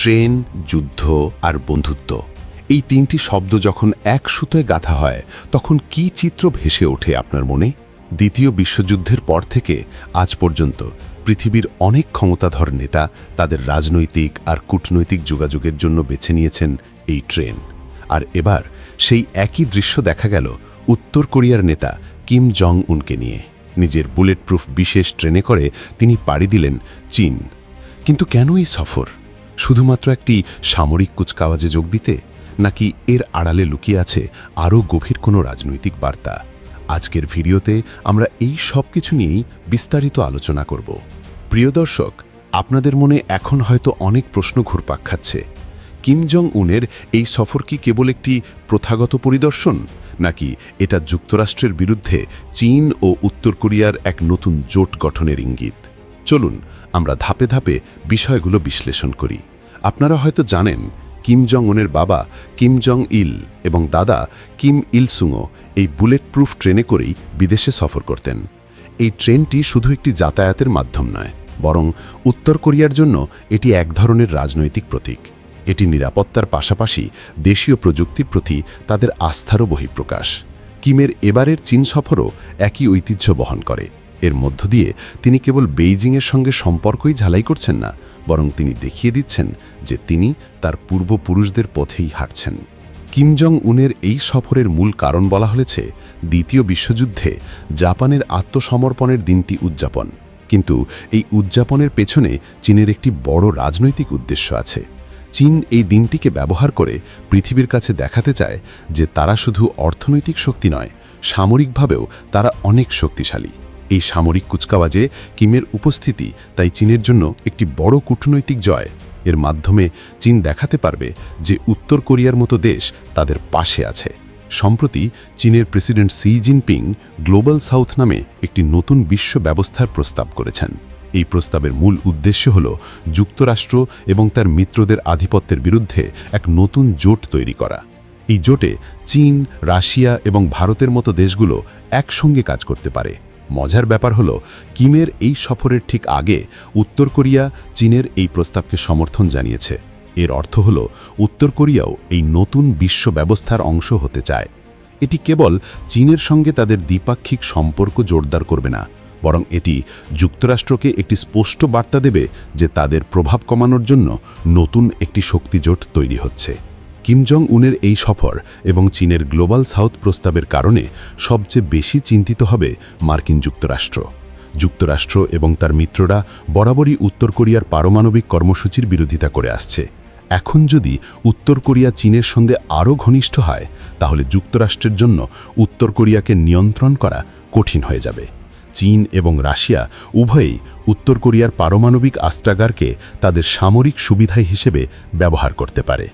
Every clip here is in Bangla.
ট্রেন, যুদ্ধ আর বন্ধুত্ব। এই তিনটি শব্দ যখন এক সুতোয় গাঁথা হয়, তখন কি চিত্র ভেসে ওঠে আপনার মনে? দ্বিতীয় বিশ্বযুদ্ধের পর থেকে আজ পর্যন্ত পৃথিবীর অনেক ক্ষমতাধর নেতা তাদের রাজনৈতিক আর কূটনৈতিক যোগাযোগের জন্য বেছে নিয়েছেন এই ট্রেন। আর এবার সেই একই দৃশ্য দেখা গেল উত্তর কোরিয়ার নেতা কিম জং উনকে নিয়ে। নিজের বুলেট প্রুফ বিশেষ ট্রেনে করে তিনি পাড়ি দিলেন চীন। কিন্তু কেন এই সফর? শুধুমাত্র একটি সামরিক কুচকাওয়াজে যোগ দিতে, নাকি এর আড়ালে লুকিয়ে আছে আরও গভীর কোনো রাজনৈতিক বার্তা? আজকের ভিডিওতে আমরা এই সব কিছু নিয়েই বিস্তারিত আলোচনা করব। প্রিয় দর্শক, আপনাদের মনে এখন হয়তো অনেক প্রশ্ন ঘুরপাক খাচ্ছে। কিম জং উনের এই সফর কি কেবল একটি প্রথাগত পরিদর্শন, নাকি এটা যুক্তরাষ্ট্রের বিরুদ্ধে চীন ও উত্তর কোরিয়ার এক নতুন জোট গঠনের ইঙ্গিত? চলুন, আমরা ধাপে ধাপে বিষয়গুলো বিশ্লেষণ করি। আপনারা হয়তো জানেন কিম জং উনের বাবা কিম জং ইল এবং দাদা কিম ইলসুংও এই বুলেট প্রুফ ট্রেনে করেই বিদেশে সফর করতেন। এই ট্রেনটি শুধু একটি যাতায়াতের মাধ্যম নয়, বরং উত্তর কোরিয়ার জন্য এটি এক ধরনের রাজনৈতিক প্রতীক। এটি নিরাপত্তার পাশাপাশি দেশীয় প্রযুক্তির প্রতি তাদের আস্থারও বহিঃপ্রকাশ। কিমের এবারের চীন সফরও একই ঐতিহ্য বহন করে। এর মধ্য দিয়ে তিনি কেবল বেইজিংয়ের সঙ্গে সম্পর্কই ঝালাই করছেন না, বরং তিনি দেখিয়ে দিচ্ছেন যে তিনি তার পূর্বপুরুষদের পথেই হাঁটছেন। কিম জং উনের এই সফরের মূল কারণ বলা হয়েছে দ্বিতীয় বিশ্বযুদ্ধে জাপানের আত্মসমর্পণের দিনটি উদযাপন। কিন্তু এই উদযাপনের পেছনে চীনের একটি বড় রাজনৈতিক উদ্দেশ্য আছে। চীন এই দিনটিকে ব্যবহার করে পৃথিবীর কাছে দেখাতে চায় যে তারা শুধু অর্থনৈতিক শক্তি নয়, সামরিকভাবেও তারা অনেক শক্তিশালী। এই সামরিক কুচকাওয়াজে কিমের উপস্থিতি তাই চীনের জন্য একটি বড় কূটনৈতিক জয়। এর মাধ্যমে চীন দেখাতে পারবে যে উত্তর কোরিয়ার মতো দেশ তাদের পাশে আছে। সম্প্রতি চীনের president Xi Jinping global south নামে একটি নতুন বিশ্ব ব্যবস্থার প্রস্তাব করেছেন। এই প্রস্তাবের মূল উদ্দেশ্য হল যুক্তরাষ্ট্র এবং তার মিত্রদের আধিপত্যের বিরুদ্ধে এক নতুন জোট তৈরি করা। এই জোটে চীন, রাশিয়া এবং ভারতের মতো দেশগুলো একসঙ্গে কাজ করতে পারে। মজার ব্যাপার হল, কিমের এই সফরের ঠিক আগে উত্তর কোরিয়া চীনের এই প্রস্তাবকে সমর্থন জানিয়েছে। এর অর্থ হল, উত্তর কোরিয়াও এই নতুন বিশ্ব ব্যবস্থার অংশ হতে চায়। এটি কেবল চীনের সঙ্গে তাদের দ্বিপাক্ষিক সম্পর্ক জোরদার করবে না, বরং এটি যুক্তরাষ্ট্রকে একটি স্পষ্ট বার্তা দেবে যে তাদের প্রভাব কমানোর জন্য নতুন একটি শক্তিজোট তৈরি হচ্ছে। কিম জং উনের এই সফর এবং চীনের গ্লোবাল সাউথ প্রস্তাবের কারণে সবচেয়ে বেশি চিন্তিত হবে মার্কিন যুক্তরাষ্ট্র। যুক্তরাষ্ট্র এবং তার মিত্ররা বরাবরই উত্তর কোরিয়ার পারমাণবিক কর্মসূচির বিরোধিতা করে আসছে। এখন যদি উত্তর কোরিয়া চীনের সঙ্গে আরও ঘনিষ্ঠ হয়, তাহলে যুক্তরাষ্ট্রের জন্য উত্তর কোরিয়াকে নিয়ন্ত্রণ করা কঠিন হয়ে যাবে। চীন এবং রাশিয়া উভয়েই উত্তর কোরিয়ার পারমাণবিক আস্ত্রাগারকে তাদের সামরিক সুবিধা হিসেবে ব্যবহার করতে পারে।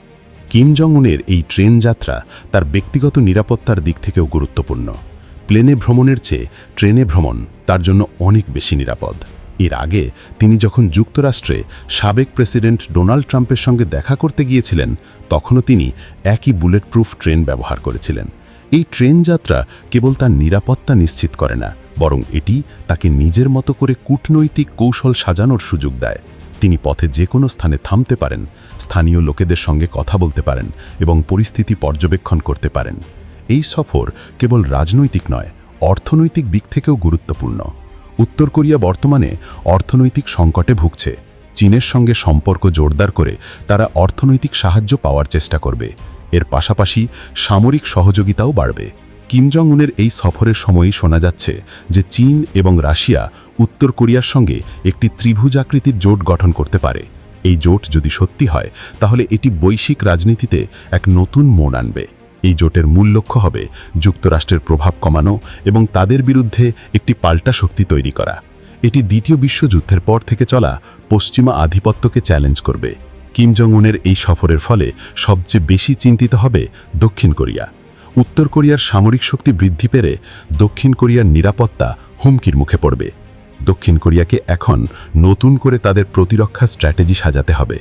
কিম জং উনের এই ট্রেন যাত্রা তার ব্যক্তিগত নিরাপত্তার দিক থেকেও গুরুত্বপূর্ণ। প্লেনে ভ্রমণের চেয়ে ট্রেনে ভ্রমণ তার জন্য অনেক বেশি নিরাপদ। এর আগে তিনি যখন যুক্তরাষ্ট্রে সাবেক প্রেসিডেন্ট ডোনাল্ড ট্রাম্পের সঙ্গে দেখা করতে গিয়েছিলেন, তখনও তিনি একই বুলেট প্রুফ ট্রেন ব্যবহার করেছিলেন। এই ট্রেন যাত্রা কেবল তার নিরাপত্তা নিশ্চিত করে না, বরং এটি তাকে নিজের মতো করে কূটনৈতিক কৌশল সাজানোর সুযোগ দেয়। তিনি পথে যে কোনো স্থানে থামতে পারেন, স্থানীয় লোকেদের সঙ্গে কথা বলতে পারেন এবং পরিস্থিতি পর্যবেক্ষণ করতে পারেন। এই সফর কেবল রাজনৈতিক নয়, অর্থনৈতিক দিক থেকেও গুরুত্বপূর্ণ। উত্তর কোরিয়া বর্তমানে অর্থনৈতিক সংকটে ভুগছে। চীনের সঙ্গে সম্পর্ক জোরদার করে তারা অর্থনৈতিক সাহায্য পাওয়ার চেষ্টা করবে। এর পাশাপাশি সামরিক সহযোগিতাও বাড়বে। কিম জং উনের এই সফরের সময়ই শোনা যাচ্ছে যে চীন এবং রাশিয়া উত্তর কোরিয়ার সঙ্গে একটি ত্রিভুজাকৃতির জোট গঠন করতে পারে। এই জোট যদি সত্যি হয়, তাহলে এটি বৈশ্বিক রাজনীতিতে এক নতুন মন আনবে। এই জোটের মূল লক্ষ্য হবে যুক্তরাষ্ট্রের প্রভাব কমানো এবং তাদের বিরুদ্ধে একটি পাল্টা শক্তি তৈরি করা। এটি দ্বিতীয় বিশ্বযুদ্ধের পর থেকে চলা পশ্চিমা আধিপত্যকে চ্যালেঞ্জ করবে। কিম জং উনের এই সফরের ফলে সবচেয়ে বেশি চিন্তিত হবে দক্ষিণ কোরিয়া। উত্তর কোরিয়ার সামরিক শক্তি বৃদ্ধি পেরে দক্ষিণ কোরিয়ার নিরাপত্তা হুমকির মুখে পড়বে। দক্ষিণ কোরিয়াকে এখন নতুন করে তাদের প্রতিরক্ষা স্ট্র্যাটেজি সাজাতে হবে।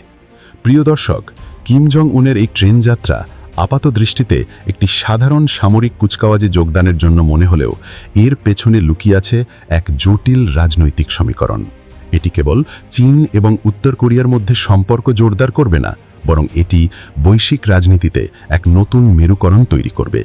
প্রিয় দর্শক, কিম জং উনের এই ট্রেন যাত্রা আপাত দৃষ্টিতে একটি সাধারণ সামরিক কুচকাওয়াজে যোগদানের জন্য মনে হলেও এর পেছনে লুকিয়ে আছে এক জটিল রাজনৈতিক সমীকরণ। এটি কেবল চীন এবং উত্তর কোরিয়ার মধ্যে সম্পর্ক জোরদার করবে না বরং এটি বৈশ্বিক রাজনীতিতে এক নতুন মেরুকরণ তৈরি করবে।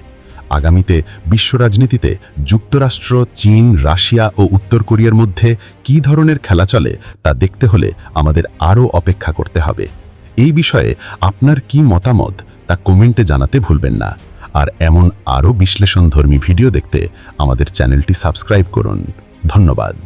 আগামীতে বিশ্ব রাজনীতিতে যুক্তরাষ্ট্র, চীন, রাশিয়া ও উত্তর কোরিয়ার মধ্যে কী ধরনের খেলা চলে তা দেখতে হলে আমাদের আরও অপেক্ষা করতে হবে। এই বিষয়ে আপনার কি মতামত তা কমেন্টে জানাতে ভুলবেন না। আর এমন আরও বিশ্লেষণধর্মী ভিডিও দেখতে আমাদের চ্যানেলটি সাবস্ক্রাইব করুন। ধন্যবাদ।